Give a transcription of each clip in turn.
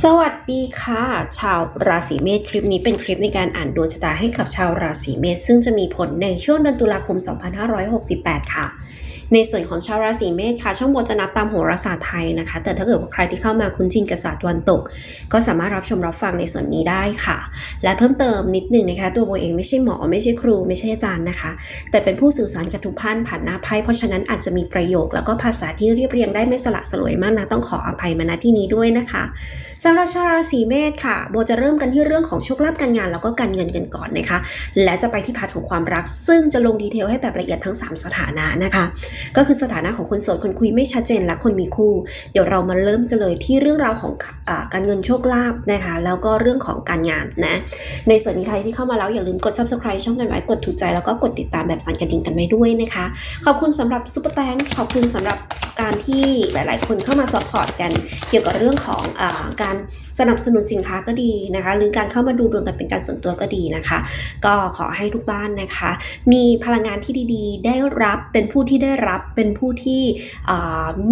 สวัสดีค่ะ ชาวราศีเมษคลิปนี้เป็นคลิปในการอ่านดวงชะตาให้กับชาวราศีเมษซึ่งจะมีผลในช่วงเดือนตุลาคม 2568 ค่ะ ในส่วนของชาวราศีเมษค่ะ ช่องโบจะนับตามโหราศาสตร์ไทยนะคะ แต่ถ้าเกิดว่าใครที่เข้ามาคุ้นชินกับศาสตร์วันตก ก็สามารถรับชมรับฟังในส่วนนี้ได้ค่ะ และเพิ่มเติมนิดหนึ่งนะคะ ตัวโบเองไม่ใช่หมอไม่ใช่ครูไม่ใช่อาจารย์นะคะ แต่เป็นผู้สื่อสารกับทุกท่านผ่านหน้าไพ่เพราะฉะนั้นอาจจะมีประโยค แล้วก็ภาษาที่เรียบเรียงได้ไม่สละสลวยมากนะต้องขออภัยมาณที่นี้ด้วยนะคะสำหรับชาวราศีเมษค่ะ โบจะเริ่มกันที่เรื่องของโชคลาภการงาน แล้วก็การเงินกันก่อนนะคะ และจะไปที่พาร์ทของความรัก ซึ่งจะลงดีเทลให้แบบละเอียดทั้ง 3 สถานะนะคะก็คือสถานะของคนโสดคนคุยไม่ชัดเจนและคนมีคู่ เดี๋ยวเรามาเริ่มกันเลยที่เรื่องราวของอการเงินโชคลาภนะคะ แล้วก็เรื่องของการงานนะ ในส่วนนี้ใครที่เข้ามาแล้วอย่าลืมกด subscribe ช่องกันไว้กดถูกใจแล้วก็กดติดตามแบบสั่นกระดิ่งกันไว้ด้วยนะคะ ขอบคุณสำหรับซุปเปอร์แตงขอบคุณสำหรับ การที่หลาย ๆ คนเข้ามาซัพพอร์ตกันเกี่ยวกับเรื่องของอการสนับสนุนสินค้าก็ดีนะคะ หรือการเข้ามาดูดวงกันเป็นการส่วนตัวก็ดีนะคะ ก็ขอให้ทุกบ้านนะคะ มีพลังงานที่ดีๆ ได้รับเป็นผู้ที่ได้รับเป็นผู้ที่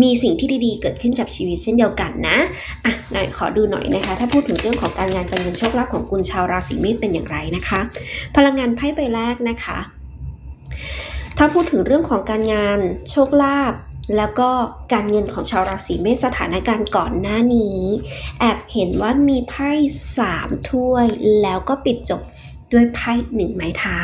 มีสิ่งที่ดีๆ เกิดขึ้นกับชีวิตเช่นเดียวกันนะอะหนขอดูหน่อยนะคะ ถ้าพูดถึงเรื่องของการงานการเงินโชคลาภของคุณชาวราศีเมษเป็นอย่างไรนะคะ พลังงานไพ่ใบแรกนะคะ ถ้าพูดถึงเรื่องของการงานโชคลาภ แล้วก็การเงินของชาวราศีเมษสถานการณ์ก่อนหน้านี้ แอบเห็นว่ามีไพ่สามถ้วยแล้วก็ปิดจบ ด้วยไพ่หนึ่งไม้เท้า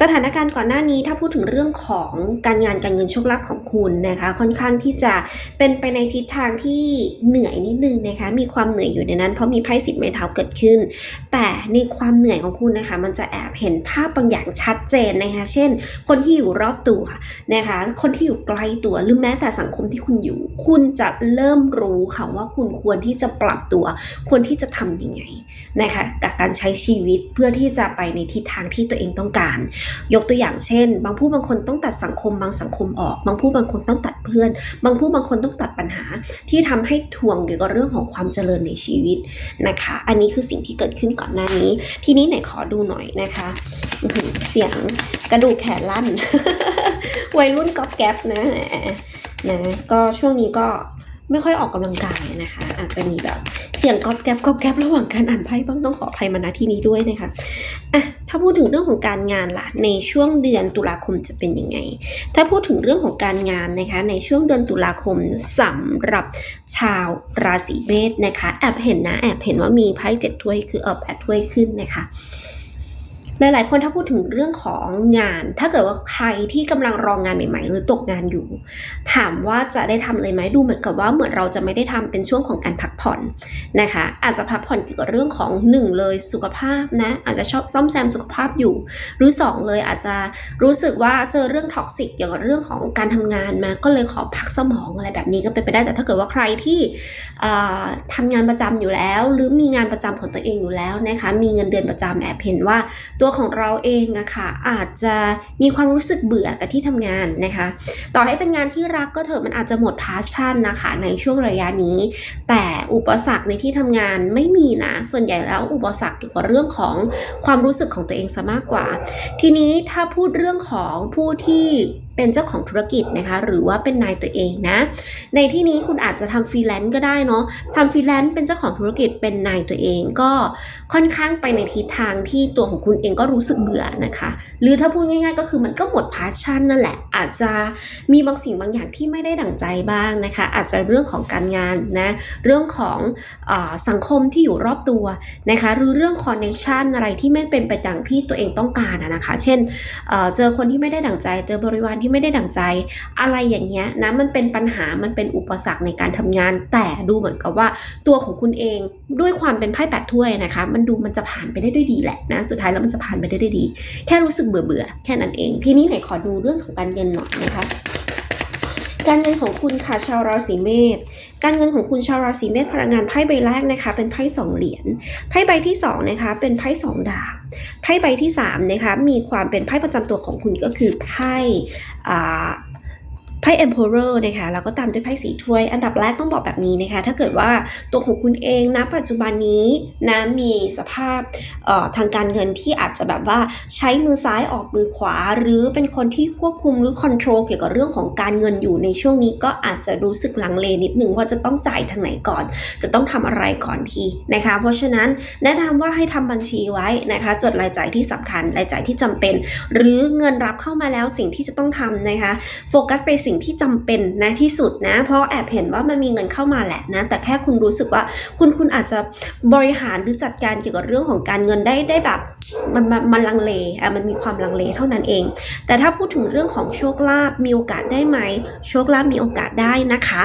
สถานการณ์ก่อนหน้านี้ถ้าพูดถึงเรื่องของการงานการเงินโชคลาภของคุณนะคะ ค่อนข้างที่จะเป็นไปในทิศทางที่เหนื่อยนิดนึงนะคะ มีความเหนื่อยอยู่ในนั้น เพราะมีไพ่สิบไม้เท้าเกิดขึ้น แต่ในความเหนื่อยของคุณนะคะ มันจะแอบเห็นภาพบางอย่างชัดเจนนะคะ เช่น คนที่อยู่รอบตัวนะคะ คนที่อยู่ใกล้ตัวหรือแม้แต่สังคมที่คุณอยู่ คุณจะเริ่มรู้ค่ะว่าคุณควรที่จะปรับตัว ควรที่จะทำยังไงนะคะกับการใช้ชีวิตเพื่อที่จะไปในทิศทางที่ตัวเองต้องการ ยกตัวอย่างเช่น บางผู้บางคนต้องตัดสังคมบางสังคมออก บางผู้บางคนต้องตัดเพื่อน บางผู้บางคนต้องตัดปัญหา ที่ทำให้ทวงเกี่ยวกับเรื่องของความเจริญในชีวิตนะคะ อันนี้คือสิ่งที่เกิดขึ้นก่อนหน้านี้ ทีนี้ไหนขอดูหน่อยนะคะเสียงกระดูกแขนลั่นวัยรุ่นก๊อบแก๊บนะนะก็ช่วงนี้ก็ ไม่ค่อยออกกำลังกายนะคะ อาจจะมีแบบเสียงก๊อบแก๊บก๊อบแก๊บระหว่างการอ่านไพ่บ้างต้องขออภัยมาณที่นี้ด้วยนะคะอะถ้าพูดถึงเรื่องของการงานล่ะในช่วงเดือนตุลาคมจะเป็นยังไง ถ้าพูดถึงเรื่องของการงานนะคะ ในช่วงเดือนตุลาคมสำหรับชาวราศีเมษนะคะแอบเห็นนะแอบเห็นว่ามีไพ่เจ็ดถ้วยคือเออแปดถ้วยขึ้นนะคะ หลาย ๆ คนถ้าพูดถึงเรื่องของงาน ถ้าเกิดว่าใครที่กำลังรองงานใหม่ ๆ หรือตกงานอยู่ ถามว่าจะได้ทำเลยไหมดูเหมือนกับว่าเหมือนเราจะไม่ได้ทำเป็นช่วงของการพักผ่อนนะคะ อาจจะพักผ่อนเกี่ยวกับเรื่องของหนึ่งเลยสุขภาพนะอาจจะชอบซ่อมแซมสุขภาพอยู่ หรือสองเลยอาจจะรู้สึกว่าเจอเรื่องท็อกซิกเกี่ยวกับเรื่องของการทำงานมา ก็เลยขอพักสมองอะไรแบบนี้ก็เป็นไปได้แต่ถ้าเกิดว่าใครที่อ่าทำงานประจำอยู่แล้ว หรือมีงานประจำของตัวเองอยู่แล้วนะคะมีเงินเดือนประจำแอบเห็นว่าตัวัวของเราเองอะค่ะอาจจะมีความรู้สึกเบื่อกับที่ทำงานนะคะ ต่อให้เป็นงานที่รักก็เถอะมันอาจจะหมดพาชั่นนะคะในช่วงระยะนี้ แต่อุปสรรคในที่ทำงานไม่มีนะ ส่วนใหญ่แล้วอุปสรรคเกี่ยวกับเรื่องของความรู้สึกของตัวเองซะมากกว่า ทีนี้ถ้าพูดเรื่องของผู้ที่ เป็นเจ้าของธุรกิจนะคะหรือว่าเป็นนายตัวเองนะ ในที่นี้คุณอาจจะทำฟรีแลนซ์ก็ได้เนาะทำฟรีแลนซ์เป็นเจ้าของธุรกิจเป็นนายตัวเองก็ค่อนข้างไปในทิศทางที่ตัวของคุณเองก็รู้สึกเบื่อนะคะ หรือถ้าพูดง่าย ๆ ก็คือมันก็หมดพาชั่นนั่นแหละ อาจจะมีบางสิ่งบางอย่างที่ไม่ได้ดั่งใจบ้างนะคะ อาจจะเรื่องของการงานนะเรื่องของอสังคมที่อยู่รอบตัวนะคะหรือเรื่องคอนเนคชันอะไรที่ไม่เป็นไปดังที่ตัวเองต้องการนะคะ เช่นเอ่อเจอคนที่ไม่ได้ดั่งใจเจอบริวารที่ไม่ได้ดั่งใจ อะไรอย่างเงี้ยนะมันเป็นปัญหามันเป็นอุปสรรคในการทำงาน แต่ดูเหมือนกับว่าตัวของคุณเองด้วยความเป็นไพ่แปดถ้วยนะคะ มันดูมันจะผ่านไปได้ด้วยดีแหละนะสุดท้ายแล้วมันจะผ่านไปได้ด้วยดี แค่รู้สึกเบื่อเบื่อแค่นั้นเอง ทีนี้ไหนขอดูเรื่องของการเงินหน่อยนะคะ การเงินของคุณค่ะชาวราศีเมษ การเงินของคุณชาวราศีเมษพลังงานไพ่ใบแรกนะคะ เป็นไพ่สองเหรียญ ไพ่ใบที่สองนะคะเป็นไพ่สองดาบ ไพ่ใบที่สามนะคะมีความเป็นไพ่ประจำตัวของคุณก็คือไพ่อ่า พ่ Emperor นะคะแล้วก็ตามด้วยไพ่สีถ้วย อันดับแรกต้องบอกแบบนี้นะคะ ถ้าเกิดว่าตัวของคุณเองนะปัจจุบันนี้นะมีสภาพทางการเงินที่อาจจะแบบว่าใช้มือซ้ายออกมือขวา หรือเป็นคนที่ควบคุมหรือคอนโทรลเกี่ยวกับเรื่องของการเงินอยู่ในช่วงนี้ก็อาจจะรู้สึกลังเลนิดนึงว่าจะต้องจ่ายทางไหนก่อน จะต้องทำอะไรก่อนทีนะคะ เพราะฉะนั้นแนะนำว่าให้ทำบัญชีไว้นะคะ จดรายจ่ายที่สำคัญรายจ่ายที่จำเป็น หรือเงินรับเข้ามาแล้วสิ่งที่จะต้องทำนะคะโฟกัสไปสิ่งที่จำเป็นนะที่สุดนะ เพราะแอบเห็นว่ามันมีเงินเข้ามาแหละนะ แต่แค่คุณรู้สึกว่าคุณคุณอาจจะบริหารหรือจัดการเกี่ยวกับเรื่องของการเงินได้ได้แบบมันมันมันลังเลอะมันมีความลังเลเท่านั้นเอง แต่ถ้าพูดถึงเรื่องของโชคลาภมีโอกาสได้ไหม โชคลาภมีโอกาสได้นะคะ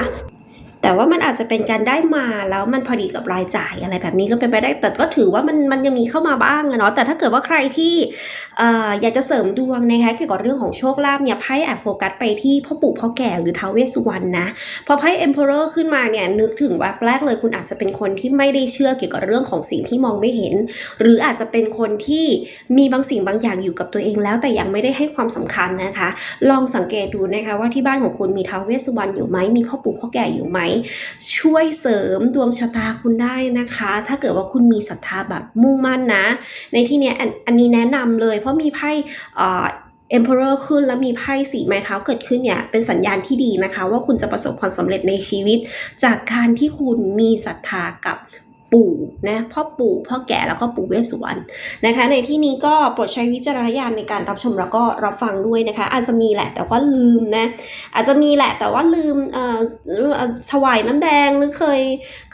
แต่ว่ามันอาจจะเป็นการได้มาแล้วมันพอดีกับรายจ่ายอะไรแบบนี้ก็เป็นไปได้ แต่ก็ถือว่ามันมันยังมีเข้ามาบ้างอะเนาะแต่ถ้าเกิดว่าใครที่ออยากจะเสริมดวงนะคะเกี่ยวกับเรื่องของโชคลาภเนี่ยไพ่แอบโฟกัสไปที่พ่อปู่พ่อแก่หรือท้าวเวสสุวรรณนะพอไพ่ Emperor ขึ้นมาเนี่ยนึกถึงแวบแรกเลยคุณอาจจะเป็นคนที่ไม่ได้เชื่อเกี่ยวกับเรื่องของสิ่งที่มองไม่เห็น หรืออาจจะเป็นคนที่มีบางสิ่งบางอย่างอยู่กับตัวเองแล้ว แต่ยังไม่ได้ให้ความสำคัญนะคะ ลองสังเกตดูนะคะว่าที่บ้านของคุณมีท้าวเวสสุวรรณอยู่ไหมมีพ่อปู่พ่อแก่อยู่ไหมช่วยเสริมดวงชะตาคุณได้นะคะ ถ้าเกิดว่าคุณมีศรัทธาแบบมุ่งมั่นนะ ในที่นี้อันนี้แนะนำเลยเพราะมีไพ่เอ่อร์เรอร์ขึ้นแล้วมีไพ่สีไม้เท้าเกิดขึ้นเนี่ยเป็นสัญญาณที่ดีนะคะ ว่าคุณจะประสบความสำเร็จในชีวิต จากการที่คุณมีศรัทธากับ ปู่นะพ่อปู่พ่อแก่แล้วก็ปู่เวสสุวรรณนะคะ ในที่นี้ก็โปรดใช้วิจารณญาณในการรับชมแล้วก็รับฟังด้วยนะคะ อาจจะมีแหละแต่ว่าลืมนะอาจจะมีแหละแต่ว่าลืมเอ่อถวายน้ำแดงหรือเคย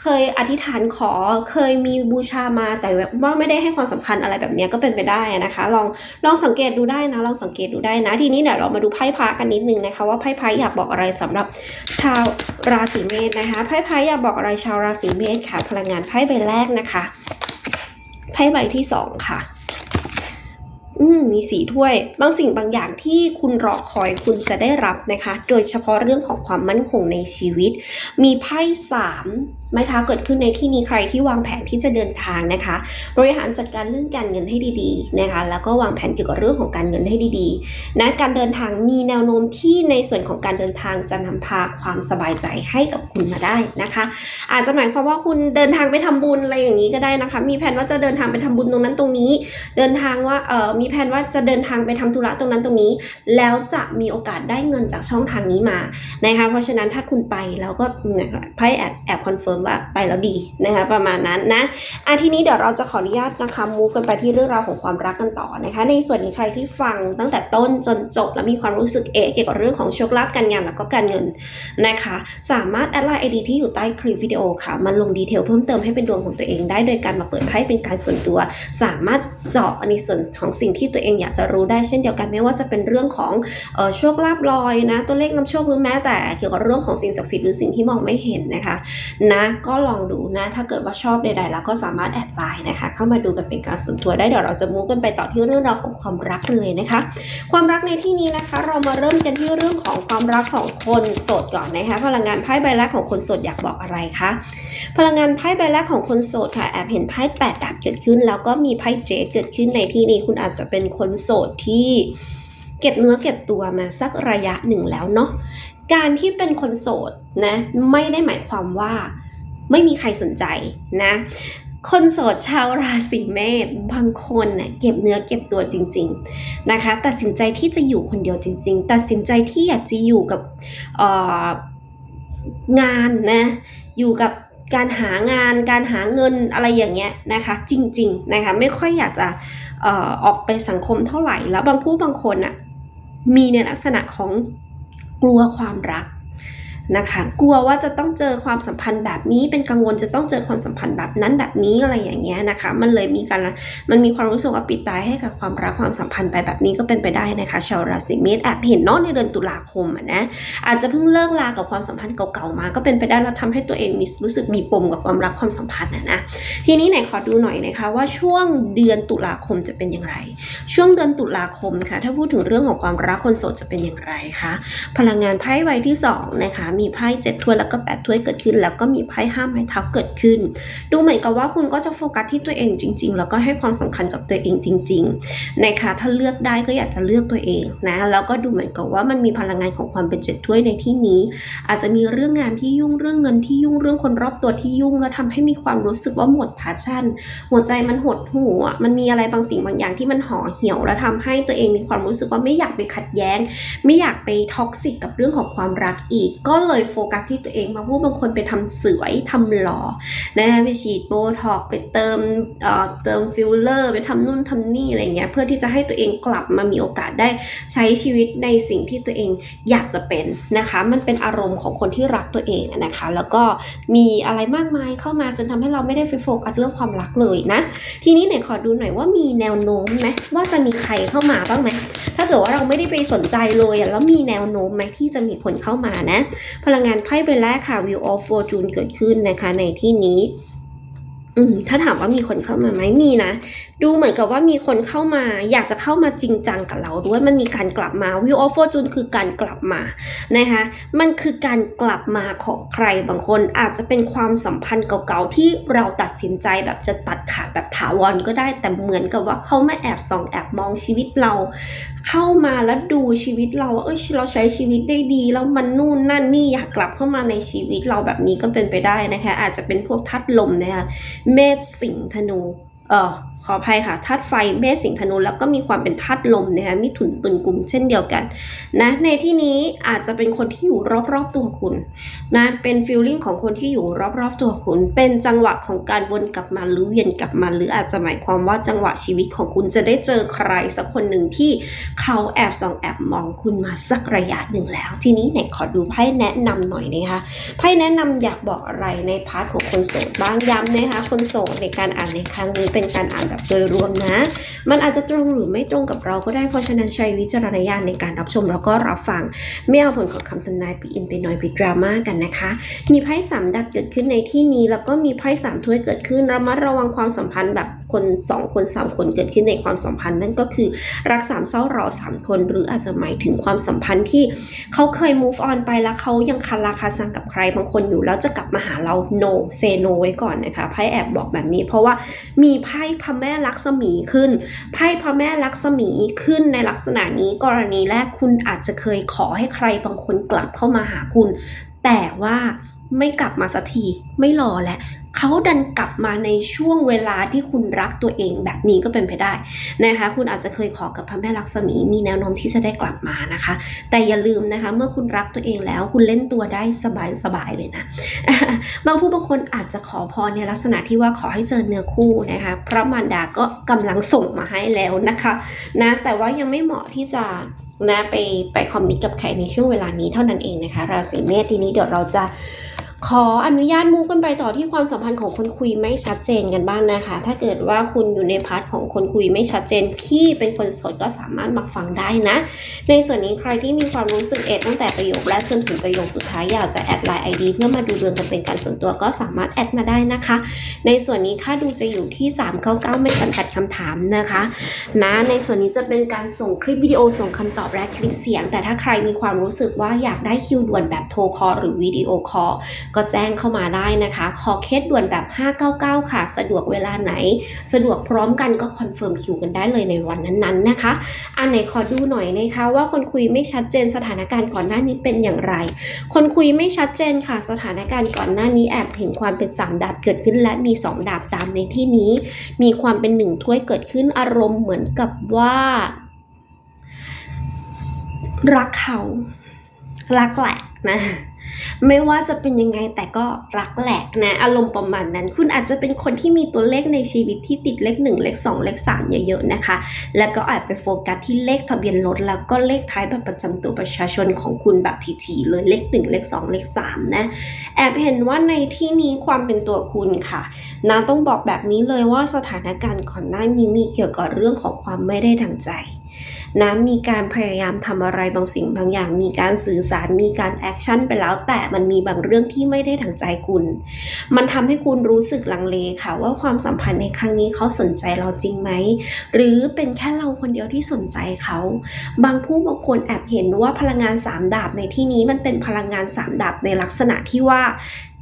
เคยอธิษฐานขอเคยมีบูชามาแต่ว่าไม่ได้ให้ความสำคัญอะไรแบบนี้ก็เป็นไปได้นะคะ ลองลองสังเกตดูได้นะลองสังเกตดูได้นะ ทีนี้เดี๋ยวเรามาดูไพ่พระกันนิดนึงนะคะ ว่าไพ่พระอยากบอกอะไรสำหรับชาวราศีเมษนะคะไพ่พระอยากบอกอะไรชาวราศีเมษค่ะพลังงานไพ่ใบแรกนะคะไพ่ใบที่สองค่ะ อืมมีสีถ้วย บางสิ่งบางอย่างที่คุณรอคอยคุณจะได้รับนะคะ โดยเฉพาะเรื่องของความมั่นคงในชีวิต มีไพ่สาม ไม้เท้าเกิดขึ้นในที่นี้ใครที่วางแผนที่จะเดินทางนะคะ บริหารจัดการเรื่องการเงินให้ดีๆนะคะ แล้วก็วางแผนเกี่ยวกับเรื่องของการเงินให้ดีๆนะการเดินทางมีแนวโน้มที่ในส่วนของการเดินทางจะนำพาความสบายใจให้กับคุณมาได้นะคะ อาจจะหมายความว่าคุณเดินทางไปทำบุญอะไรอย่างนี้ก็ได้นะคะ มีแผนว่าจะเดินทางไปทำบุญตรงนั้นตรงนี้ เดินทางว่าเอ่อมีแผนว่าจะเดินทางไปทำธุระตรงนั้นตรงนี้ แล้วจะมีโอกาสได้เงินจากช่องทางนี้มานะคะ เพราะฉะนั้นถ้าคุณไปแล้วก็เนี่ยไพ่แอบแอบคอนเฟิร์มว่าไปแล้วดีนะคะประมาณนั้นนะอะทีนี้เดี๋ยวเราจะขออนุญาตนะคะมูกันไปที่เรื่องราวของความรักกันต่อนะคะ ในส่วนนี้ใครที่ฟังตั้งแต่ต้นจนจบแล้วมีความรู้สึกเอะเกี่ยวกับเรื่องของโชคลาภการงานแล้วก็การเงินนะคะ สามารถแอดไลน์ไอดีที่อยู่ใต้คลิปวิดีโอค่ะมาลงดีเทลเพิ่มเติมให้เป็นดวงของตัวเองได้โดยการมาเปิดไพ่เป็นการส่วนตัว สามารถเจาะในส่วนของสิ่งที่ตัวเองอยากจะรู้ได้เช่นเดียวกันไม่ว่าจะเป็นเรื่องของโชคลาภลอยนะ ตัวเลขนำโชคหรือแม้แต่เกี่ยวกับเรื่องของสิ่งศักดิ์สิทธิ์หรือสิ่งที่มองไม่เห็นนะคะนะก็ลองดูนะ ถ้าเกิดว่าชอบใดๆแล้วก็สามารถแอดไลน์นะคะ เข้ามาดูกันเป็นการส่วนตัวได้เดี๋ยวเราจะมูกันไปต่อที่เรื่องราวของความรักเลยนะคะ ความรักในที่นี้นะคะ เรามาเริ่มกันที่เรื่องของความรักของคนโสดก่อนนะคะ พลังงานไพ่ใบแรกของคนโสดอยากบอกอะไรคะพลังงานไพ่ใบแรกของคนโสดค่ะแอบเห็นไพ่แปดดาบเกิดขึ้น แล้วก็มีไพ่เจดเกิดขึ้นในที่นี้คุณอาจจะเป็นคนโสดที่เก็บเนื้อเก็บตัวมาสักระยะหนึ่งแล้วเนาะการที่เป็นคนโสดนะไม่ได้หมายความว่า ไม่มีใครสนใจนะคนโสดชาวราศีเมษบางคนเน่ะเก็บเนื้อเก็บตัวจริง ๆนะคะ ตัดสินใจที่จะอยู่คนเดียวจริง ๆ ตัดสินใจที่อยากจะอยู่กับงานนะอยู่กับการหางานการหาเงินอะไรอย่างเงี้ยนะคะจริงๆนะคะไม่ค่อยอยากจะออออกไปสังคมเท่าไหร่ แล้วบางผู้บางคนอะมีในลักษณะของกลัวความรัก นะคะ กลัวว่าจะต้องเจอความสัมพันธ์แบบนี้ เป็นกังวลจะต้องเจอความสัมพันธ์แบบนั้นแบบนี้อะไรอย่างเงี้ยนะคะ มันเลยมีการมันมีความรู้สึกว่าปิดตายให้กับความรักความสัมพันธ์ไปแบบนี้ก็เป็นไปได้นะคะชาวราศีเมษแอบเห็นเนอะในเดือนตุลาคมอะนะอาจจะเพิ่งเลิกลากับความสัมพันธ์เก่าๆมา ก็เป็นไปได้แล้วทำให้ตัวเองมีรู้สึกมีปมกับความรักความสัมพันธ์นะนะทีนี้ไหนขอดูหน่อยนะคะว่าช่วงเดือนตุลาคมจะเป็นอย่างไร ช่วงเดือนตุลาคมค่ะ ถ้าพูดถึงเรื่องของความรักคนโสดจะเป็นอย่างไรคะพลังงานไพ่ใบที่สองนะคะมีไพ่เจ็ดถ้วยแล้วก็แปดถ้วยเกิดขึ้น แล้วก็มีไพ่ห้าไม้เท้าเกิดขึ้น ดูเหมือนกับว่าคุณก็จะโฟกัสที่ตัวเองจริง ๆ แล้วก็ให้ความสำคัญกับตัวเองจริงๆนะคะถ้าเลือกได้ก็อยากจะเลือกตัวเองนะแล้วก็ดูเหมือนกับว่ามันมีพลังงานของความเป็นเจ็ดถ้วยในที่นี้ อาจจะมีเรื่องงานที่ยุ่งเรื่องเงินที่ยุ่งเรื่องคนรอบตัวที่ยุ่งแล้วทำให้มีความรู้สึกว่าหมดพาชั่น หัวใจมันหดหู่อะมันมีอะไรบางสิ่งบางอย่างที่มันห่อเหี่ยวแล้วทำให้ตัวเองมีความรู้สึกว่าไม่อยากไปขัดแย้ง ไม่อยากไปท็อกซิกกับเรื่องของความรักอีก ก็เลยโฟกัสที่ตัวเองบางผู้บางคนไปทำสวยทำหล่อนะคะไปฉีดโบท็อกไปเติมเอ่อเติมฟิลเลอร์ไปทำนู่นทำนี่อะไรเงี้ยเพื่อที่จะให้ตัวเองกลับมามีโอกาสได้ใช้ชีวิตในสิ่งที่ตัวเองอยากจะเป็นนะคะ มันเป็นอารมณ์ของคนที่รักตัวเองนะคะ แล้วก็มีอะไรมากมายเข้ามาจนทำให้เราไม่ได้ไปโฟกัสเรื่องความรักเลยนะ ทีนี้ไหนขอดูหน่อยว่ามีแนวโน้มไหมว่าจะมีใครเข้ามาบ้างไหมถ้าเกิดว่าเราไม่ได้ไปสนใจเลยแล้วมีแนวโน้มไหมที่จะมีคนเข้ามานะพลังงานไพ่ใบแรกค่ะ Wheel of Fortune เกิดขึ้นนะคะในที่นี้อืมถ้าถามว่ามีคนเข้ามาไหมมีนะ ดูเหมือนกับว่ามีคนเข้ามา อยากจะเข้ามาจริงจังกับเราด้วยมันมีการกลับมา Wheel of Fortune คือการกลับมานะคะมันคือการกลับมาของใครบางคนอาจจะเป็นความสัมพันธ์เก่าๆที่เราตัดสินใจแบบจะตัดขาดแบบถาวรก็ได้แต่เหมือนกับว่าเขามาแอบส่องแอบมองชีวิตเราเข้ามาแล้วดูชีวิตเราว่าเออเราใช้ชีวิตได้ดี แล้วมันนู่นนั่นนี่อยากกลับเข้ามาในชีวิตเราแบบนี้ก็เป็นไปได้นะคะ อาจจะเป็นพวกทัดลมนะคะเมษสิงธนู เออ ขออภัยค่ะธาตุไฟเมษสิงห์ธนูแล้วก็มีความเป็นธาตุลมนะคะมิถุนตุลกุมเช่นเดียวกันนะในที่นี้อาจจะเป็นคนที่อยู่รอบๆตัวคุณนะเป็นฟีลลิ่งของคนที่อยู่รอบๆตัวคุณ เป็นจังหวะของการวนกลับมาหรือเวียนกลับมา หรืออาจจะหมายความว่าจังหวะชีวิตของคุณจะได้เจอใครสักคนหนึ่งที่เขาแอบส่องแอบมองคุณมาสักระยะหนึ่งแล้ว ทีนี้ไหนขอดูไพ่แนะนำหน่อยนะคะไพ่แนะนำอยากบอกอะไรในพาร์ทของคนโสดบ้างย้ำนะคะคนโสดในการอ่านในครั้งนี้เป็นการอ่านแบบโดยรวมนะ มันอาจจะตรงหรือไม่ตรงกับเราก็ได้เพราะฉะนั้นใช้วิจารณญาณในการรับชมแล้วก็รับฟัง ไม่เอาผลของคำทำนายไปอินไปหน่อยไปดราม่ากันนะคะ มีไพ่สามดัดเกิดขึ้นในที่นี้ แล้วก็มีไพ่สามถ้วยเกิดขึ้นระมัดระวังความสัมพันธ์แบบคนสองคนสามคนเกิดขึ้นในความสัมพันธ์นั่นก็คือรักสามเศร้ารอสามคน หรืออาจจะหมายถึงความสัมพันธ์ที่เขาเคย move on ไปแล้วเขายังคาราคาซังกับใครบางคนอยู่แล้วจะกลับมาหาเรา no say no ไว้ก่อนนะคะไพ่แอบบอกแบบนี้ เพราะว่ามีไพ่พระแม่ลักษมีขึ้นไพ่พระแม่ลักษมีขึ้นในลักษณะนี้กรณีแรกคุณอาจจะเคยขอให้ใครบางคนกลับเข้ามาหาคุณ แต่ว่าไม่กลับมาสักทีไม่รอแล้วเขาดันกลับมาในช่วงเวลาที่คุณรักตัวเองแบบนี้ก็เป็นไปได้นะคะ คุณอาจจะเคยขอกับพระแม่ลักษมีมีแนวโน้มที่จะได้กลับมานะคะ แต่อย่าลืมนะคะ เมื่อคุณรักตัวเองแล้วคุณเล่นตัวได้สบายๆเลยนะ บางผู้บางคนอาจจะขอพรในลักษณะที่ว่าขอให้เจอเนื้อคู่นะคะพระมารดาก็กำลังส่งมาให้แล้วนะคะนะแต่ว่ายังไม่เหมาะที่จะนะไปไปคอมมิตกับใครในช่วงเวลานี้เท่านั้นเองนะคะ ราศีเมษทีนี้เดี๋ยวเราจะ ขออนุญาตมูกันไปต่อที่ความสัมพันธ์ของคนคุยไม่ชัดเจนกันบ้างนะคะ ถ้าเกิดว่าคุณอยู่ในพาร์ทของคนคุยไม่ชัดเจนพี่เป็นคนสดก็สามารถมาฟังได้นะ ในส่วนนี้ใครที่มีความรู้สึกเอ็ดตั้งแต่ประโยคแรกจนถึงประโยคสุดท้ายอยากจะแอดไลน์ไอดีเพื่อมาดูดวงกันเป็นการส่วนตัวก็สามารถแอดมาได้นะคะ ในส่วนนี้ค่าดูจะอยู่ที่ 399 ไม่จำกัดคำถามนะคะนะในส่วนนี้จะเป็นการส่งคลิปวิดีโอส่งคำตอบและคลิปเสียง แต่ถ้าใครมีความรู้สึกว่าอยากได้คิวด่วนแบบโทรคอลหรือวิดีโอคอลก็แจ้งเข้ามาได้นะคะ ขอเคสด่วนแบบ 599 ค่ะ สะดวกเวลาไหน สะดวกพร้อมกันก็คอนเฟิร์มคิวกันได้เลยในวันนั้นๆนะคะ อันไหนขอดูหน่อยนะคะว่าคนคุยไม่ชัดเจนสถานการณ์ก่อนหน้านี้เป็นอย่างไร คนคุยไม่ชัดเจนค่ะ สถานการณ์ก่อนหน้านี้แอบเห็นความเป็นสามดาบเกิดขึ้นและมีสองดาบตามในที่นี้ มีความเป็นหนึ่งถ้วยเกิดขึ้นอารมณ์เหมือนกับว่า รักเขา รักแหละนะ ไม่ว่าจะเป็นยังไงแต่ก็รักแหลกนะอารมณ์ประมาณนั้น คุณอาจจะเป็นคนที่มีตัวเลขในชีวิตที่ติดเลขหนึ่งเลขสองเลขสามเยอะๆนะคะ แล้วก็อาจไปโฟกัสที่เลขทะเบียนรถแล้วก็เลขท้ายแบบประจำตัวประชาชนของคุณแบบถี่ๆเลยเลขหนึ่งเลขสองเลขสามนะ แอบเห็นว่าในที่นี้ความเป็นตัวคุณค่ะนะต้องบอกแบบนี้เลยว่าสถานการณ์ก่อนหน้านี้มีเกี่ยวกับเรื่องของความไม่ได้ดังใจ นะมีการพยายามทำอะไรบางสิ่งบางอย่าง มีการสื่อสารมีการแอคชั่นไปแล้ว แต่มันมีบางเรื่องที่ไม่ได้ดังใจคุณ มันทำให้คุณรู้สึกลังเลค่ะ ว่าความสัมพันธ์ในครั้งนี้เขาสนใจเราจริงไหม หรือเป็นแค่เราคนเดียวที่สนใจเขา บางผู้บางคนแอบเห็นว่าพลังงานสามดาบในที่นี้มันเป็นพลังงานสามดาบในลักษณะที่ว่า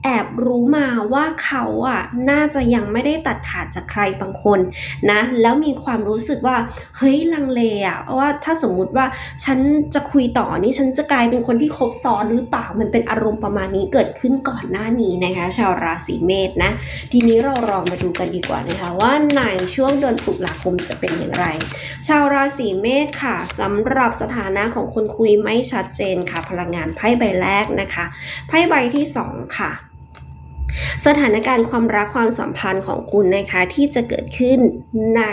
แอบรู้มาว่าเขาอะน่าจะยังไม่ได้ตัดขาดจากใครบางคนนะแล้วมีความรู้สึกว่าเฮ้ยลังเลอะว่าถ้าสมมุติว่าฉันจะคุยต่อนี่ฉันจะกลายเป็นคนที่คบซ้อนหรือเปล่ามันเป็นอารมณ์ประมาณนี้เกิดขึ้นก่อนหน้านี้นะคะ ชาวราศีเมษนะทีนี้เราลองมาดูกันดีกว่านะคะว่าในช่วงเดือนตุลาคมจะเป็นอย่างไร ชาวราศีเมษค่ะสำหรับสถานะของคนคุยไม่ชัดเจนค่ะ พลังงานไพ่ใบแรกนะคะไพ่ใบที่สองค่ะ สถานการณ์ความรักความสัมพันธ์ของคุณนะคะที่จะเกิดขึ้นใน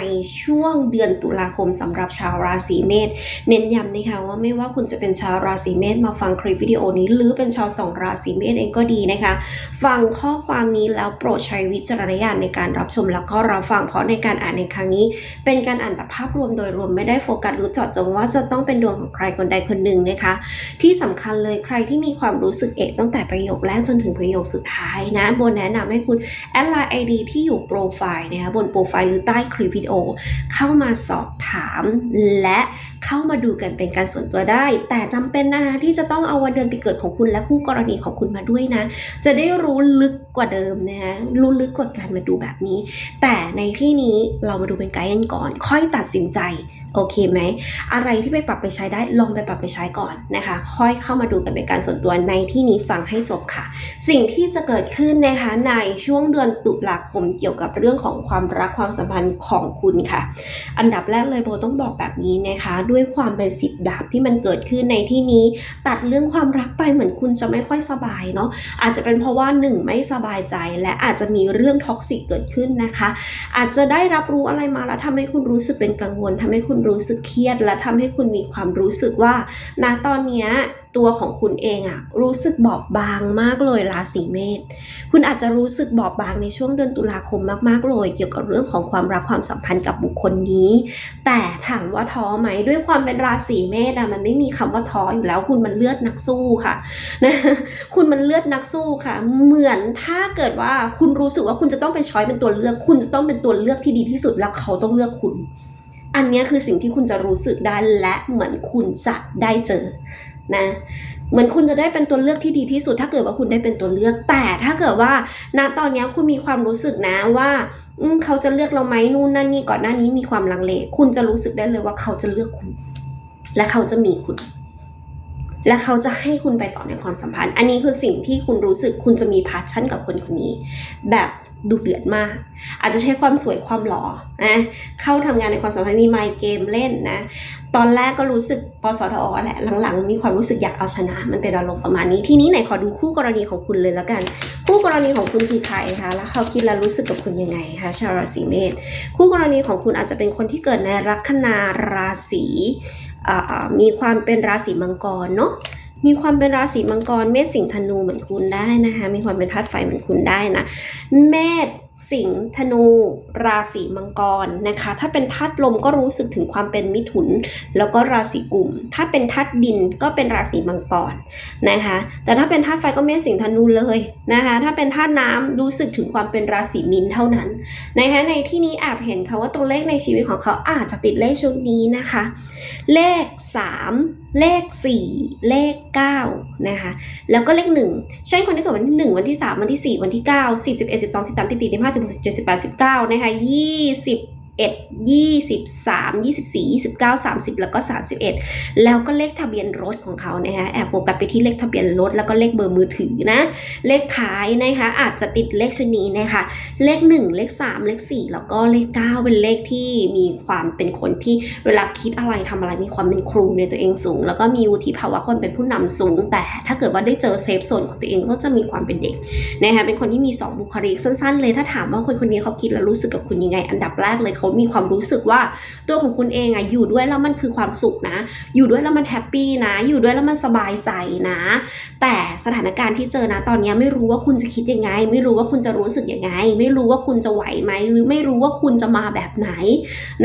ช่วงเดือนตุลาคมสำหรับชาวราศีเมษเน้นย้ำนะคะว่าไม่ว่าคุณจะเป็นชาวราศีเมษมาฟังคลิปวิดีโอนี้ หรือเป็นชาวสองราศีเมษเองก็ดีนะคะ ฟังข้อความนี้แล้วโปรดใช้วิจารณญาณในการรับชมแล้วก็รับฟังเพราะในการอ่านในครั้งนี้ เป็นการอ่านแบบภาพรวมโดยรวมไม่ได้โฟกัสหรือเจาะจงว่าจะต้องเป็นดวงของใครคนใดคนหนึ่งนะคะ ที่สำคัญเลยใครที่มีความรู้สึกเอกตั้งแต่ประโยคแรกจนถึงประโยคสุดท้ายนะโบแนะนำให้คุณแอดไลน์ไอดีที่อยู่โปรไฟล์นะคะบนโปรไฟล์หรือใต้คลิปวิดีโอเข้ามาสอบถามและเข้ามาดูกันเป็นการส่วนตัวได้ แต่จำเป็นนะคะที่จะต้องเอาวันเดือนปีเกิดของคุณและคู่กรณีของคุณมาด้วยนะ จะได้รู้ลึกกว่าเดิมนะคะรู้ลึกกว่าการมาดูแบบนี้ แต่ในที่นี้เรามาดูเป็นไกด์กันก่อน ค่อยตัดสินใจ โอเคไหม อะไรที่ไปปรับไปใช้ได้ลองไปปรับไปใช้ก่อนนะคะ ค่อยเข้ามาดูกันเป็นการส่วนตัวในที่นี้ฟังให้จบค่ะ สิ่งที่จะเกิดขึ้นนะคะในช่วงเดือนตุลาคมเกี่ยวกับเรื่องของความรักความสัมพันธ์ของคุณค่ะ อันดับแรกเลยโบต้องบอกแบบนี้นะคะ ด้วยความเป็นสิบดาบที่มันเกิดขึ้นในที่นี้ ตัดเรื่องความรักไปเหมือนคุณจะไม่ค่อยสบายเนาะอาจจะเป็นเพราะว่าหนึ่งไม่สบายใจและอาจจะมีเรื่องท็อกซิกเกิดขึ้นนะคะ อาจจะได้รับรู้อะไรมาแล้วทำให้คุณรู้สึกเป็นกังวลทำให้คุณรู้สึกเครียด และทำให้คุณมีความรู้สึกว่าณตอนนี้ตัวของคุณเองอะรู้สึกบอบบางมากเลยราศีเมษคุณอาจจะรู้สึกบอบบางในช่วงเดือนตุลาคมมากๆเลย เกี่ยวกับเรื่องของความรักความสัมพันธ์กับบุคคลนี้ แต่ถามว่าท้อไหมด้วยความเป็นราศีเมษอะมันไม่มีคำว่าท้ออยู่แล้ว คุณมันเลือดนักสู้ค่ะนะคุณมันเลือดนักสู้ค่ะ เหมือนถ้าเกิดว่าคุณรู้สึกว่าคุณจะต้องเป็นช้อยเป็นตัวเลือก คุณจะต้องเป็นตัวเลือกที่ดีที่สุดแล้วเขาต้องเลือกคุณ อันนี้คือสิ่งที่คุณจะรู้สึกได้และเหมือนคุณจะได้เจอนะเหมือนคุณจะได้เป็นตัวเลือกที่ดีที่สุด ถ้าเกิดว่าคุณได้เป็นตัวเลือก แต่ถ้าเกิดว่าณตอนนี้คุณมีความรู้สึกนะว่าเขาจะเลือกเราไหมนู่นนั่นนี่ก่อนหน้านี้มีความลังเล คุณจะรู้สึกได้เลยว่าเขาจะเลือกคุณ และเขาจะมีคุณ และเขาจะให้คุณไปต่อในความสัมพันธ์ อันนี้คือสิ่งที่คุณรู้สึกคุณจะมีพาชั่นกับคนคนนี้ แบบ ดุเดือดมาก อาจจะใช้ความสวยความหล่อนะเข้าทำงานในความสัมพันธ์มีไมค์เกมเล่นนะตอนแรกก็รู้สึกปสทอแหละหลังๆ มีความรู้สึกอยากเอาชนะ มันเป็นอารมณ์ประมาณนี้ ทีนี้ไหนขอดูคู่กรณีของคุณเลยแล้วกัน คู่กรณีของคุณคือใครคะแล้วเขาคิดและรู้สึกกับคุณยังไงคะชาวราศีเมษคู่กรณีของคุณอาจจะเป็นคนที่เกิดในลัคนาราศีมีความเป็นราศีมังกรเนาะ มีความเป็นราศีมังกร เมษสิงห์ธนูเหมือนคุณได้นะคะ มีความเป็นธาตุไฟเหมือนคุณได้นะ เมษสิงห์ธนู ราศีมังกรนะคะ ถ้าเป็นธาตุลมก็รู้สึกถึงความเป็นมิถุน แล้วก็ราศีกุมถ้าเป็นธาตุดินก็เป็นราศีมังกรนะคะ แต่ถ้าเป็นธาตุไฟก็เมษสิงห์ธนูเลยนะคะ ถ้าเป็นธาตุน้ำรู้สึกถึงความเป็นราศีมินเท่านั้นนะคะในที่นี้แอบเห็นค่ะว่าตัวเลขในชีวิตของเขาอาจจะติดเลขชุดนี้นะคะ เลข 3 เลข 4 เลข9นะคะ แล้วก็เลข 1 เช่นคนที่เกิดวันที่ 1 วันที่ 3 วันที่ 4 วันที่ 9 10 11 12 13 14 15 16 17 18 19นะคะ20 1 23 24 29 30 แล้วก็ 31 แล้วก็เลขทะเบียนรถของเขานะคะแอบโฟกัสไปที่เลขทะเบียนรถแล้วก็เลขเบอร์มือถือนะ เลขท้ายนะคะอาจจะติดเลขชนีนะคะเลข 1 เลข 3 เลข 4 แล้วก็เลข 9 เป็นเลขที่มีความเป็นคนที่เวลาคิดอะไรทำอะไรมีความเป็นครูในตัวเองสูง แล้วก็มีวุฒิภาวะคนเป็นผู้นำสูง แต่ถ้าเกิดว่าได้เจอเซฟโซนของตัวเองก็จะมีความเป็นเด็กนะคะเป็นคนที่มี 2 บุคลิกสั้น ๆ เลยถ้าถามว่าคนคนนี้เขาคิดแล้วรู้สึกกับคุณยังไง อันดับแรกเลยเขาเขามีความรู้สึกว่าตัวของคุณเองอะอยู่ด้วยแล้วมันคือความสุขนะ อยู่ด้วยแล้วมันแฮปปี้นะ อยู่ด้วยแล้วมันสบายใจนะ แต่สถานการณ์ที่เจอนะตอนนี้ไม่รู้ว่าคุณจะคิดยังไง ไม่รู้ว่าคุณจะรู้สึกยังไง ไม่รู้ว่าคุณจะไหวไหมหรือไม่รู้ว่าคุณจะมาแบบไหน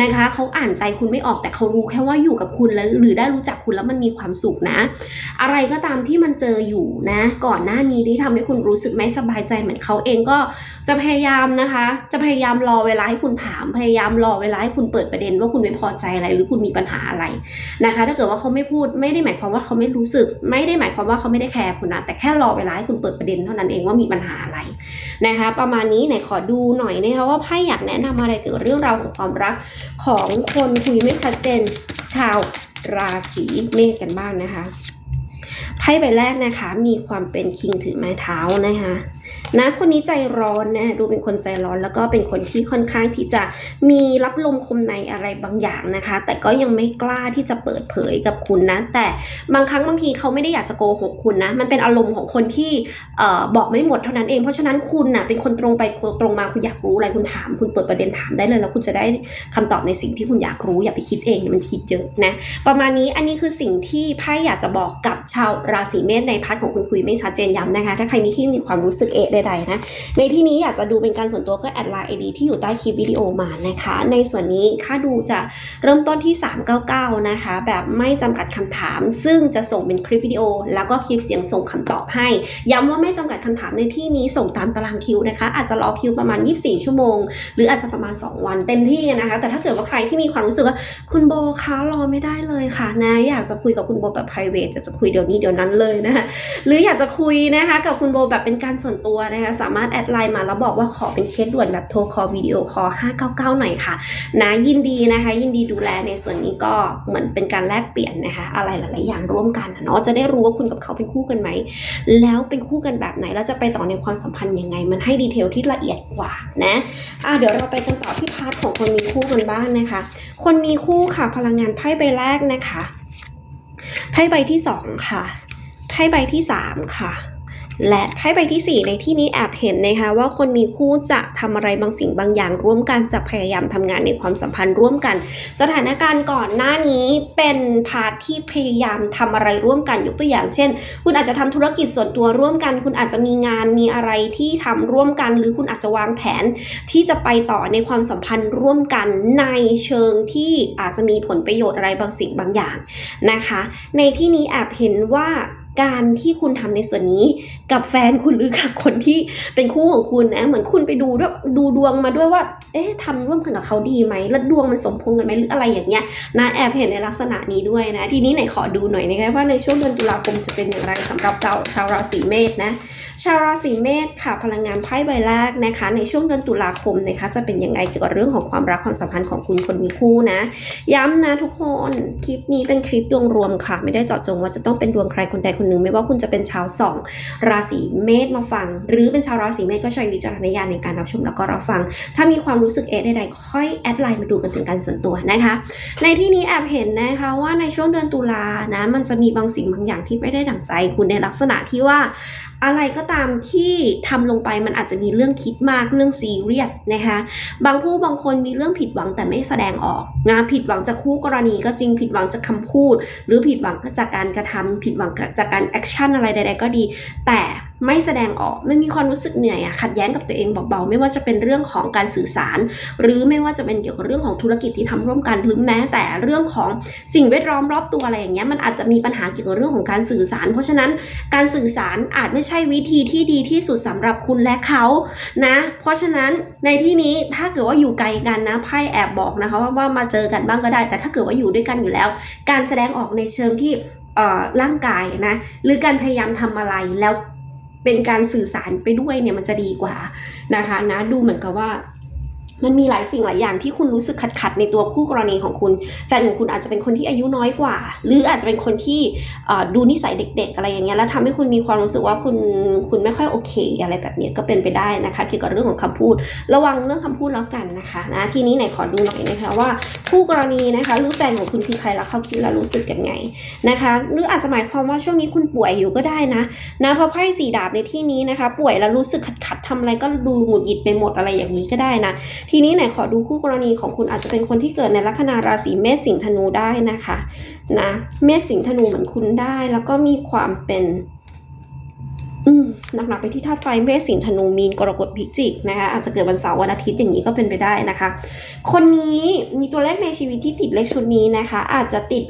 นะคะเขาอ่านใจคุณไม่ออกแต่เขารู้แค่ว่าอยู่กับคุณแล้วหรือได้รู้จักคุณแล้วมันมีความสุขนะ อะไรก็ตามที่มันเจออยู่นะ ก่อนหน้านี้ที่ทำให้คุณรู้สึกไม่สบายใจเหมือนเขาเองก็จะพยายามนะคะ จะพยายามรอเวลาให้คุณถามพยายามรอเวลาให้คุณเปิดประเด็นว่าคุณไม่พอใจอะไรหรือคุณมีปัญหาอะไรนะคะ ถ้าเกิดว่าเขาไม่พูดไม่ได้หมายความว่าเขาไม่รู้สึก ไม่ได้หมายความว่าเขาไม่ได้แคร์คุณนะแต่แค่รอเวลาให้คุณเปิดประเด็นเท่านั้นเองว่ามีปัญหาอะไรนะคะ ประมาณนี้ไหนขอดูหน่อยนะคะว่าไพ่อยากแนะนำอะไรเกี่ยวกับเรื่องราวของความรักของคนคุยไม่ชัดเจนชาวราศีเมษกันบ้างนะคะไพ่ใบแรกนะคะ มีความเป็นคิงถือไม้เท้านะคะ นะคนนี้ใจร้อนนะดูเป็นคนใจร้อนแล้วก็เป็นคนที่ค่อนข้างที่จะมีรับลมคมในอะไรบางอย่างนะคะ แต่ก็ยังไม่กล้าที่จะเปิดเผยกับคุณนะ แต่บางครั้งบางทีเขาไม่ได้อยากจะโกหกคุณนะ มันเป็นอารมณ์ของคนที่เอ่อบอกไม่หมดเท่านั้นเอง เพราะฉะนั้นคุณน่ะเป็นคนตรงไปตรงมาคุณอยากรู้อะไรคุณถาม คุณเปิดประเด็นถามได้เลย แล้วคุณจะได้คำตอบในสิ่งที่คุณอยากรู้อย่าไปคิดเองมันคิดเยอะนะประมาณนี้อันนี้คือสิ่งที่ไพ่อยากจะบอกกับชาวราศีเมษในพาร์ทของคุณคุยไม่ชัดเจนย้ำนะคะ ถ้าใครมีที่มีความรู้สึกเอะดๆนะ ในที่นี้อยากจะดูเป็นการส่วนตัวก็แอดไลน์ไอดีที่อยู่ใต้คลิปวิดีโอมานะคะ ในส่วนนี้ค่าดูจะเริ่มต้นที่ 399 นะคะ แบบไม่จำกัดคำถาม ซึ่งจะส่งเป็นคลิปวิดีโอ แล้วก็คลิปเสียงส่งคำตอบให้ ย้ำว่าไม่จำกัดคำถามในที่นี้ส่งตามตารางคิวนะคะ อาจจะรอคิวประมาณ 24 ชั่วโมง หรืออาจจะประมาณ 2 วันเต็มที่นะคะ แต่ถ้าเกิดว่าใครที่มีความรู้สึกว่าคุณโบคะรอไม่ได้เลยค่ะนะอยากจะคุยกับคุณโบแบบ private จะจะคุยเดี๋ยวนี้เดี๋ยวนั้นเลยนะคะหรืออยากจะคุยนะคะกับคุณโบแบบเป็นการส่วนตัวนะคะสามารถแอดไลน์มาแล้วบอกว่าขอเป็นเคสด่วนแบบโทรคอลวิดีโอคอล599 หน่อยค่ะ นะยินดีนะคะ ยินดีดูแลในส่วนนี้ก็เหมือนเป็นการแลกเปลี่ยนนะคะ อะไรหลาย ๆ อย่างร่วมกันเนาะจะได้รู้ว่าคุณกับเขาเป็นคู่กันไหม แล้วเป็นคู่กันแบบไหนแล้วจะไปต่อในความสัมพันธ์ยังไง มันให้ดีเทลที่ละเอียดกว่านะอะเดี๋ยวเราไปกันต่อที่พาร์ทของคนมีคู่กันบ้างนะคะ คนมีคู่ค่ะพลังงานไพ่ใบแรกนะคะไพ่ใบที่สองค่ะไพ่ใบที่สามค่ะ และไพ่ใบที่ 4 ในที่นี้แอบเห็นนะคะว่าคนมีคู่จะทำอะไรบางสิ่งบางอย่าง ร่วมกันจะพยายามทำงานในความสัมพันธ์ร่วมกัน สถานการณ์ก่อนหน้านี้เป็นพาร์ทที่พยายามทำอะไรร่วมกันยกตัวอย่าง เช่น คุณอาจจะทำธุรกิจส่วนตัวร่วมกัน คุณอาจจะมีงานมีอะไรที่ทำร่วมกัน หรือคุณอาจจะวางแผนที่จะไปต่อในความสัมพันธ์ร่วมกันในเชิงที่อาจจะมีผลประโยชน์อะไรบางสิ่งบางอย่างนะคะ ในที่นี้แอบเห็นว่า การที่คุณทำในส่วนนี้ กับแฟนคุณหรือกับคนที่เป็นคู่ของคุณนะเหมือนคุณไปดูด้วยดูดวงมาด้วยว่า เอ๊ะทำร่วมกันกับเขาดีไหมแล้วดวงมันสมพงกันไหมหรืออะไรอย่างเงี้ยนะแอบเห็นในลักษณะนี้ด้วยนะ ทีนี้ไหนขอดูหน่อยนะคะว่าในช่วงเดือนตุลาคมจะเป็นอย่างไรสำหรับชาวชาวราศีเมษนะ ชาวราศีเมษค่ะพลังงานไพ่ใบแรกนะคะ ในช่วงเดือนตุลาคมนะคะจะเป็นยังไงเกี่ยวกับเรื่องของความรักความสัมพันธ์ของคุณคนมีคู่นะ ย้ำนะทุกคนคลิปนี้เป็นคลิปดวงรวมค่ะ ไม่ได้เจาะจงว่าจะต้องเป็นดวงใครคนใดคนหนึ่งไม่ว่าคุณจะเป็นชาวสองราศีเมษมาฟัง หรือเป็นชาวราศีเมษก็ใช้วิจารณญาณในการรับชมแล้วก็รับฟัง ถ้ามีความรู้สึกเอะใดๆค่อยแอดไลน์มาดูกันเป็นการส่วนตัวนะคะ ในที่นี้แอบเห็นนะคะว่าในช่วงเดือนตุลานะมันจะมีบางสิ่งบางอย่างที่ไม่ได้ดั่งใจ คุณในลักษณะที่ว่าอะไรก็ตามที่ทำลงไปมันอาจจะมีเรื่องคิดมากเรื่องซีเรียสนะคะบางผู้บางคนมีเรื่องผิดหวังแต่ไม่แสดงออกนะผิดหวังจากคู่กรณีก็จริงผิดหวังจากคำพูด หรือผิดหวังจากการกระทำผิดหวังจากการแอคชั่นอะไรใด ๆ ก็ดี แต่ไม่แสดงออกไม่มีความรู้สึกเหนื่อยอะขัดแย้งกับตัวเองเบาๆไม่ว่าจะเป็นเรื่องของการสื่อสาร หรือไม่ว่าจะเป็นเกี่ยวกับเรื่องของธุรกิจที่ทำร่วมกัน หรือแม้แต่เรื่องของสิ่งแวดล้อมรอบตัวอะไรอย่างเงี้ยมันอาจจะมีปัญหาเกี่ยวกับเรื่องของการสื่อสาร เพราะฉะนั้นการสื่อสารอาจไม่ใช่วิธีที่ดีที่สุดสำหรับคุณและเขานะเพราะฉะนั้นในที่นี้ถ้าเกิดว่าอยู่ไกลกันนะไพ่แอบบอกนะคะว่าว่ามาเจอกันบ้างก็ได้ แต่ถ้าเกิดว่าอยู่ด้วยกันอยู่แล้ว การแสดงออกในเชิงที่ ร่างกายนะหรือการพยายามทำอะไรแล้วเป็นการสื่อสารไปด้วยเนี่ยมันจะดีกว่านะคะนะดูเหมือนกับว่า มันมีหลายสิ่งหลายอย่างที่คุณรู้สึกขัดขัดในตัวคู่กรณีของคุณ แฟนของคุณอาจจะเป็นคนที่อายุน้อยกว่า หรืออาจจะเป็นคนที่ดูนิสัยเด็ก ๆ อะไรอย่างเงี้ยแล้วทำให้คุณมีความรู้สึกว่าคุณคุณไม่ค่อยโอเค อะไรแบบนี้ก็เป็นไปได้นะคะ เกี่ยวกับเรื่องของคำพูด ระวังเรื่องคำพูดแล้วกันนะคะนะทีนี้ไหนขอดูหน่อยนะคะว่าคู่กรณีนะคะหรือแฟนของคุณคือใครแล้วเขาคิดแล้วรู้สึกยังไงนะคะหรืออาจจะหมายความว่าช่วงนี้คุณป่วยอยู่ก็ได้นะนะเพราะไพ่สีดาบในที่นี้นะคะ ป่วยแล้วรู้สึกขัดๆทำอะไรก็ดูหงุดหงิดไปหมดอะไรอย่างนี้ก็ได้นะทีนี้ไหนขอดูคู่กรณีของคุณอาจจะเป็นคนที่เกิดในลัคนาราศีเมษสิงห์ธนูได้นะคะนะเมษสิงห์ธนูเหมือนคุณได้ แล้วก็มีความเป็นอืมหนักๆไปที่ธาตุไฟเมษสิงห์ธนูมีนกรกฎพิจิกนะคะอาจจะเกิดวันเสาร์วันอาทิตย์อย่างนี้ก็เป็นไปได้นะคะ คนนี้มีตัวเลขในชีวิตที่ติดเลขชุดนี้นะคะ อาจจะติด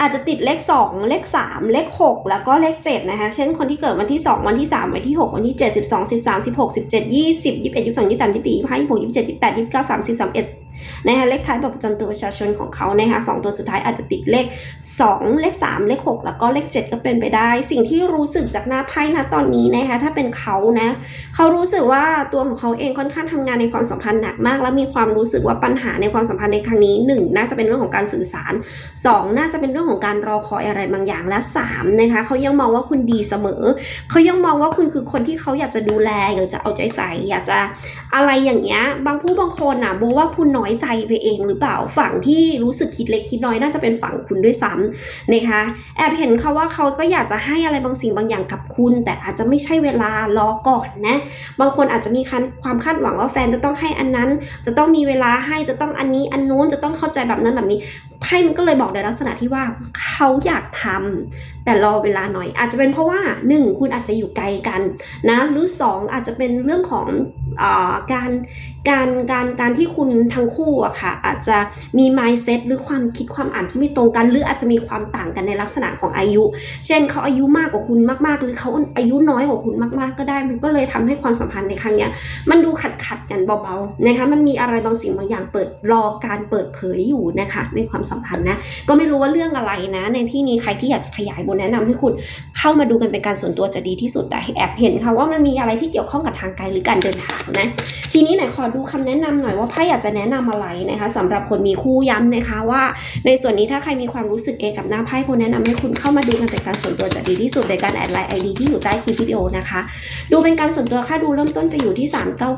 อาจจะติดเลข 2 เลข 3 เลข 6 แล้วก็เลข 7 นะคะ เช่นคนที่เกิดวันที่ 2 วันที่ 3 วันที่ 6 วันที่ 7 12 13 16 17 20 21 22 23 24 25 26 27 28 29 30 31 นะคะเลขท้ายบัตรประจำตัวประชาชนของเขานะคะสองตัวสุดท้ายอาจจะติดเลข 2 เลข 3 เลข 6 แล้วก็เลข 7 ก็เป็นไปได้ สิ่งที่รู้สึกจากหน้าไพ่นะตอนนี้นะคะถ้าเป็นเขานะเขารู้สึกว่าตัวของเขาเองค่อนข้างทำงานในความสัมพันธ์หนักมาก และมีความรู้สึกว่าปัญหาในความสัมพันธ์ในครั้งนี้หนึ่งน่าจะเป็นเรื่องของการสื่อสารสองน่าจะเป็นเรื่องของการรอคอยอะไรบางอย่างและสามนะคะเขายังมองว่าคุณดีเสมอเขายังมองว่าคุณคือคนที่เขาอยากจะดูแลอยากจะเอาใจใส่อยากจะอะไรอย่างเงี้ยบางผู้บางคนน่ะบอกว่าคุณน้อยใจไปเองหรือเปล่าฝั่งที่รู้สึกคิดเล็กคิดน้อยน่าจะเป็นฝั่งคุณด้วยซ้ำนะคะแอบเห็นเขาว่าเขาก็อยากจะให้อะไรบางสิ่งบางอย่างกับคุณ แต่อาจจะไม่ใช่เวลารอก่อนนะบางคนอาจจะมีความคาดหวังว่าแฟนจะต้องให้อันนั้น จะต้องมีเวลาให้จะต้องอันนี้อันนู้นจะต้องเข้าใจแบบนั้นแบบนี้ไพ่มันก็เลยบอกในลักษณะที่ว่าเขาอยากทำแต่รอเวลาหน่อย อาจจะเป็นเพราะว่า 1 คุณอาจจะอยู่ไกลกันนะหรือ 2 อาจจะเป็นเรื่องของอการการการการที่คุณทั้งคู่อะค่ะ อาจจะมี mindset หรือความคิดความอ่านที่ไม่ตรงกัน หรืออาจจะมีความต่างกันในลักษณะของอายุ เช่นเขาอายุมากกว่าคุณมากๆ หรือเขาอายุน้อยกว่าคุณมากๆ ก็ได้ มันก็เลยทำให้ความสัมพันธ์ในครั้งเนี้ยมันดูขัดขัดกันเบาๆนะคะมันมีอะไรบางสิ่งบางอย่างเปิดรอการเปิดเผยอยู่นะคะในความสัมพันธ์นะ ก็ไม่รู้ว่าเรื่องอะไรนะ ในที่นี้ใครที่อยากจะขยายบนแนะนำให้คุณเข้ามาดูกันเป็นการส่วนตัวจะดีที่สุดแต่แอบเห็นค่ะว่ามันมีอะไรที่เกี่ยวข้องกับทางไกลหรือการเดินทางนะ ทีนี้ไหนขอดูคำแนะนำหน่อยว่าไพ่อยากจะแนะนำอะไรนะคะสำหรับคนมีคู่ย้ำนะคะว่า ในส่วนนี้ถ้าใครมีความรู้สึกเองกับหน้าไพ่คนแนะนำให้คุณเข้ามาดูกันเป็นการส่วนตัวจะดีที่สุดในการแอดไลน์ไอดีที่อยู่ใต้คลิปวิดีโอนะคะ ดูเป็นการส่วนตัวค่าดูเริ่มต้นจะอยู่ที่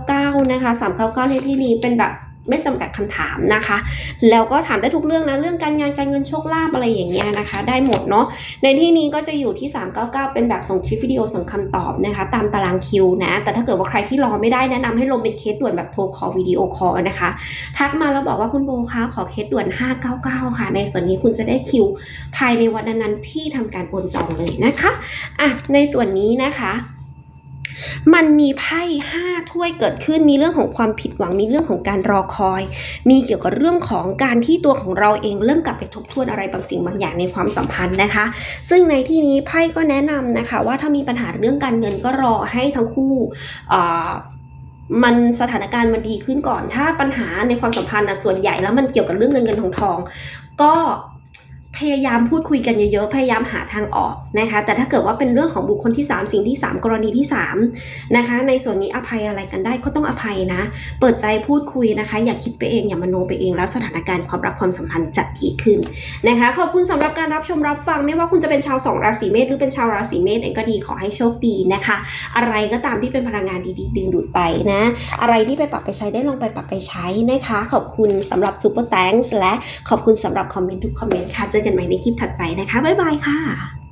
399 นะคะ 399ในที่นี้เป็นแบบ ไม่จำกัดคำถามนะคะ แล้วก็ถามได้ทุกเรื่องนะ เรื่องการงานการเงินโชคลาภอะไรอย่างเงี้ยนะคะ ได้หมดเนาะ ในที่นี้ก็จะอยู่ที่ 399 เป็นแบบส่งคลิปวิดีโอส่งคำตอบนะคะ ตามตารางคิวนะ แต่ถ้าเกิดว่าใครที่รอไม่ได้แนะนำให้ลงเป็นเคสด่วนแบบโทรคอลวิดีโอคอลนะคะ ทักมาแล้วบอกว่าคุณโบคะขอเคสด่วน 599 ค่ะ ในส่วนนี้คุณจะได้คิว ภายในวันนั้นที่ทำการโอนจองเลยนะคะ อะ ในส่วนนี้นะคะ มันมีไพ่ห้าถ้วยเกิดขึ้นมีเรื่องของความผิดหวัง มีเรื่องของการรอคอย มีเกี่ยวกับเรื่องของการที่ตัวของเราเองเริ่มกลับไปทบทวนอะไรบางสิ่งบางอย่างในความสัมพันธ์นะคะ ซึ่งในที่นี้ไพ่ก็แนะนำนะคะ ว่าถ้ามีปัญหาเรื่องการเงินก็รอให้ทั้งคู่มันสถานการณ์มันดีขึ้นก่อน ถ้าปัญหาในความสัมพันธ์นะส่วนใหญ่แล้วมันเกี่ยวกับเรื่องเงินเงินทองทอง ก็ พยายามพูดคุยกันเยอะๆ พยายามหาทางออกนะคะ แต่ถ้าเกิดว่าเป็นเรื่องของบุคคลที่ 3 สิ่งที่ 3 กรณีที่3นะคะ ในส่วนนี้อภัยอะไรกันได้ก็ต้องอภัยนะ เปิดใจพูดคุยนะคะ อย่าคิดไปเอง อย่ามโนไปเองแล้วสถานการณ์ความรักความสัมพันธ์จะดีขึ้นนะคะ ขอบคุณสำหรับการรับชมรับฟัง ไม่ว่าคุณจะเป็นชาวสองราศีเมษหรือเป็นชาวราศีเมษเองก็ดีขอให้โชคดีนะคะ อะไรก็ตามที่เป็นพลังงานดีๆ ดึงดูดไปนะ อะไรที่ไปปรับไปใช้ได้ลองไปปรับไปใช้นะคะ ขอบคุณสำหรับซูเปอร์แตงและขอบคุณสำหรับคอมเมนต์ทุกคอมเมนต์ค่ะจอกันใหม่ในคลิปถัดไปนะคะ บ๊ายบายค่ะ